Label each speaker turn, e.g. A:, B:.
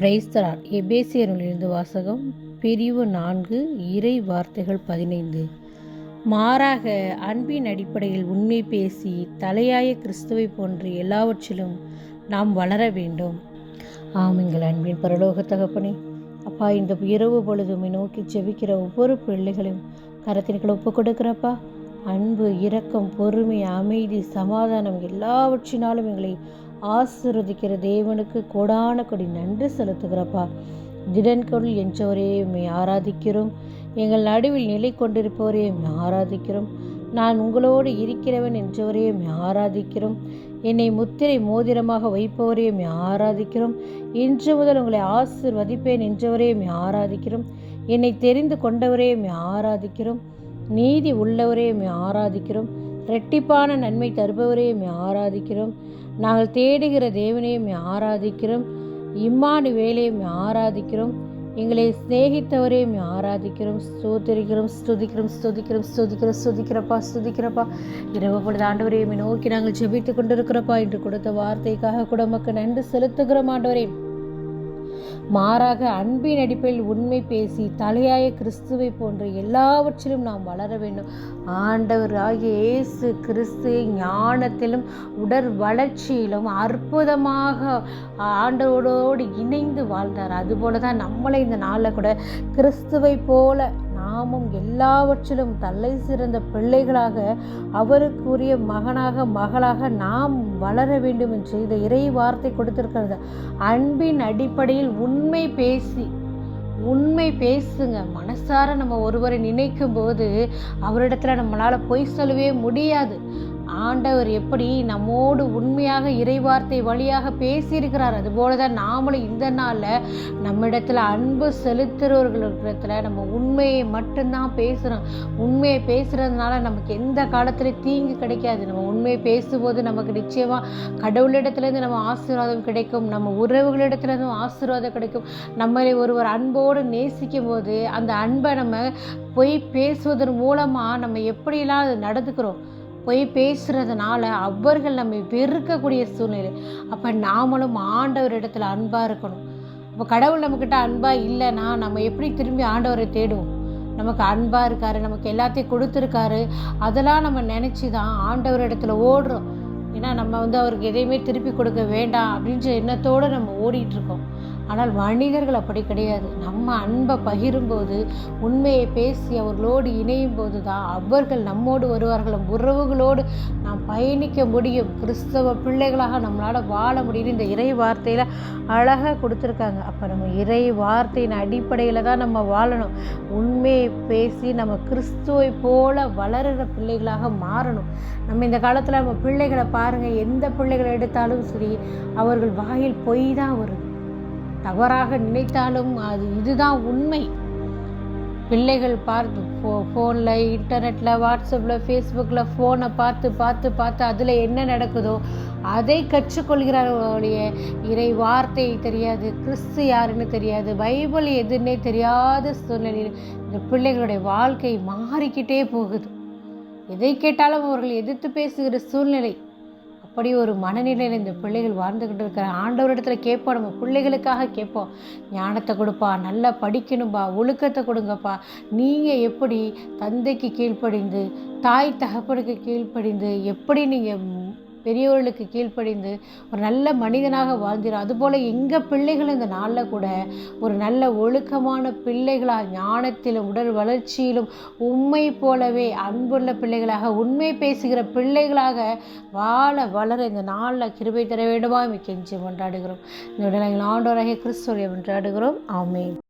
A: பிரைஸ்தரார் எபேசியரிலிருந்து வாசகம் பிரிவு நான்கு இறை வார்த்தைகள் பதினைந்து. மாறாக அன்பின் அடிப்படையில் உண்மை பேசி தலையாய கிறிஸ்துவை போன்று எல்லாவற்றிலும் நாம் வளர வேண்டும். ஆம் எங்கள் அன்பின் பரலோக தகப்பனே அப்பா இந்த இரவு பொழுதுமை நோக்கி ஜெபிக்கிற ஒவ்வொரு பிள்ளைகளையும் கரத்தினுக்குள்ள ஒப்பு கொடுக்குறப்பா. அன்பு இரக்கம் பொறுமை அமைதி சமாதானம் எல்லாவற்றினாலும் எங்களை ஆசிர்வதிக்கிற தேவனுக்கு கோடான கொடி நன்றி செலுத்துகிறப்பா. திடன்கொள் என்றவரே உண்மை ஆராதிக்கிறோம். எங்கள் நடுவில் நிலை கொண்டிருப்பவரே ஆராதிக்கிறோம். நான் உங்களோடு இருக்கிறவன் என்றவரே ஆராதிக்கிறோம். என்னை முத்திரை மோதிரமாக வைப்பவரே ஆராதிக்கிறோம். இன்று முதல் உங்களை ஆசிர்வதிப்பேன் என்றவரே ஆராதிக்கிறோம். என்னை தெரிந்து கொண்டவரே ஆராதிக்கிறோம். நீதி உள்ளவரே ஆராதிக்கிறோம். ரெட்டிப்பான நன்மை தருபவரே ஆராதிக்கிறோம். நாங்கள் தேடுகிற தேவனையும் ஆராதிக்கிறோம். இம்மானு வேலையும் ஆராதிக்கிறோம். எங்களை சிநேகித்தவரையும் ஆராதிக்கிறோம். ஸ்தோத்திரிக்கிறோம் ஸ்துதிக்கிறோம் ஸ்துதிக்கிறோம் ஸ்துதிக்கிறோம் ஸ்துதிக்கிறப்பா ஸ்துதிக்கிறப்பா. இரவு பொழுது நோக்கி நாங்கள் ஜெபித்து கொண்டிருக்கிறப்பா. என்று கொடுத்த வார்த்தைக்காக கூட நன்றி செலுத்துகிறோம் ஆண்டவரையும் மாறாக அன்பின் அடிப்படையில் உண்மை பேசி தலையாய கிறிஸ்துவை போன்ற எல்லாவற்றிலும் நாம் வளர வேண்டும். ஆண்டவராகிய இயேசு கிறிஸ்து ஞானத்திலும் உடற் வளர்ச்சியிலும் அற்புதமாக ஆண்டவரோடு இணைந்து வாழ்ந்தார். அதுபோல தான் நம்மளை இந்த நாளில் கூட கிறிஸ்துவை போல நாமும் எல்லாவற்றிலும் தலை சிறந்த பிள்ளைகளாக அவருக்குரிய மகனாக மகளாக நாம் வளர வேண்டும் என்று இந்த இறை வார்த்தை கொடுத்திருக்கிறது. அன்பின் அடிப்படையில் உண்மை பேசி உண்மை பேசுங்க. மனசார நம்ம ஒருவரை நினைக்கும் போது அவரிடத்துல நம்மளால் பொய் சொல்லவே முடியாது. ஆண்டவர் எப்படி நம்மோடு உண்மையாக இறைவார்த்தை வழியாக பேசியிருக்கிறார். அதுபோல தான் நாமளும் இந்த நாளில் நம்மிடத்தில் அன்பு செலுத்துகிறவர்களிடத்தில் நம்ம உண்மையை மட்டும்தான் பேசுகிறோம் உண்மையை பேசுகிறதுனால நமக்கு எந்த காலத்தில் தீங்கு கிடைக்காது. நம்ம உண்மையை பேசும்போது நமக்கு நிச்சயமாக கடவுளிடத்துலேருந்து நம்ம ஆசீர்வாதம் கிடைக்கும். நம்ம உறவுகளிடத்துலேருந்து ஆசீர்வாதம் கிடைக்கும். நம்மளை ஒருவர் அன்போடு நேசிக்கும் போது அந்த அன்பை நம்ம போய் பேசுவதன் மூலமாக நம்ம எப்படியெல்லாம் அது நடந்துக்கிறோம்? போய் பேசுகிறதுனால அவர்கள் நம்மை வெறுக்கக்கூடிய சூழ்நிலை. அப்போ நாமளும் ஆண்டவர் இடத்துல அன்பாக இருக்கணும். அப்போ கடவுள் நம்மக்கிட்ட அன்பாக இல்லைன்னா நம்ம எப்படி திரும்பி ஆண்டவரை தேடுவோம்? நமக்கு அன்பாக இருக்காரு நமக்கு எல்லாத்தையும் கொடுத்துருக்காரு. அதெல்லாம் நம்ம நினச்சி தான் ஆண்டவர் இடத்துல ஓடுறோம். ஏன்னா நம்ம வந்து அவருக்கு எதையுமே திருப்பி கொடுக்க வேண்டாம் அப்படின்ற எண்ணத்தோடு நம்ம ஓடிட்டுருக்கோம் ஆனால் மனிதர்கள் அப்படி கிடையாது. நம்ம அன்பை பகிரும்போது உண்மையை பேசி அவர்களோடு இணையும் போது தான் அவர்கள் நம்மோடு வருவார்கள். உறவுகளோடு நாம் பயணிக்க முடியும். கிறிஸ்தவ பிள்ளைகளாக நம்மளால் வாழ முடியும் இந்த இறை வார்த்தையில் அழகாக கொடுத்துருக்காங்க. அப்போ நம்ம இறை வார்த்தையின் அடிப்படையில் தான் நம்ம வாழணும். உண்மையை பேசி நம்ம கிறிஸ்துவை போல வளருகிற பிள்ளைகளாக மாறணும். நம்ம இந்த காலத்தில் நம்ம பிள்ளைகளை பாருங்கள் எந்த பிள்ளைகளை எடுத்தாலும் சரி அவர்கள் வாயில் பொய் தான் வருது தவறாக நினைத்தாலும் அது இதுதான் உண்மை. பிள்ளைகள் பார்த்து ஃபோ ஃபோனில் இன்டர்நெட்டில் வாட்ஸ்அப்பில் ஃபேஸ்புக்கில் ஃபோனை பார்த்து பார்த்து பார்த்து அதில் என்ன நடக்குதோ அதை கற்றுக்கொள்கிறார்களுடைய இறை வார்த்தை தெரியாது கிறிஸ்து யாருன்னு தெரியாது பைபிள் எதுன்னே தெரியாத சூழ்நிலையில் இந்த பிள்ளைகளுடைய வாழ்க்கை மாறிக்கிட்டே போகுது. எதை கேட்டாலும் அவர்கள் எதிர்த்து பேசுகிற சூழ்நிலை. அப்படி ஒரு மனநிலையில் இந்த பிள்ளைகள் வாழ்ந்துக்கிட்டு இருக்கிற ஆண்டவரிடத்துல கேட்போம். நம்ம பிள்ளைகளுக்காக கேட்போம். ஞானத்தை கொடுப்பா நல்லா படிக்கணும்பா ஒழுக்கத்தை கொடுங்கப்பா. நீங்கள் எப்படி தந்தைக்கு கீழ்ப்படிந்து தாய் தகப்பனுக்கு கீழ்ப்படிந்து எப்படி நீங்கள் பெரியவர்களுக்கு கீழ்ப்படிந்து ஒரு நல்ல மனிதனாக வாழ்ந்திரும் அதுபோல் எங்கள் பிள்ளைகள் இந்த நாளில் கூட ஒரு நல்ல ஒழுக்கமான பிள்ளைகளாக ஞானத்திலும் உடல் வளர்ச்சியிலும் உண்மை போலவே அன்புள்ள பிள்ளைகளாக உண்மை பேசுகிற பிள்ளைகளாக வாழ வளர இந்த நாளில் கிருபை தர வேண்டுமா? கெஞ்சி கொண்டாடுகிறோம். இந்த உடனே ஆண்டோராகிய கிறிஸ்துவை கொண்டாடுகிறோம் ஆமே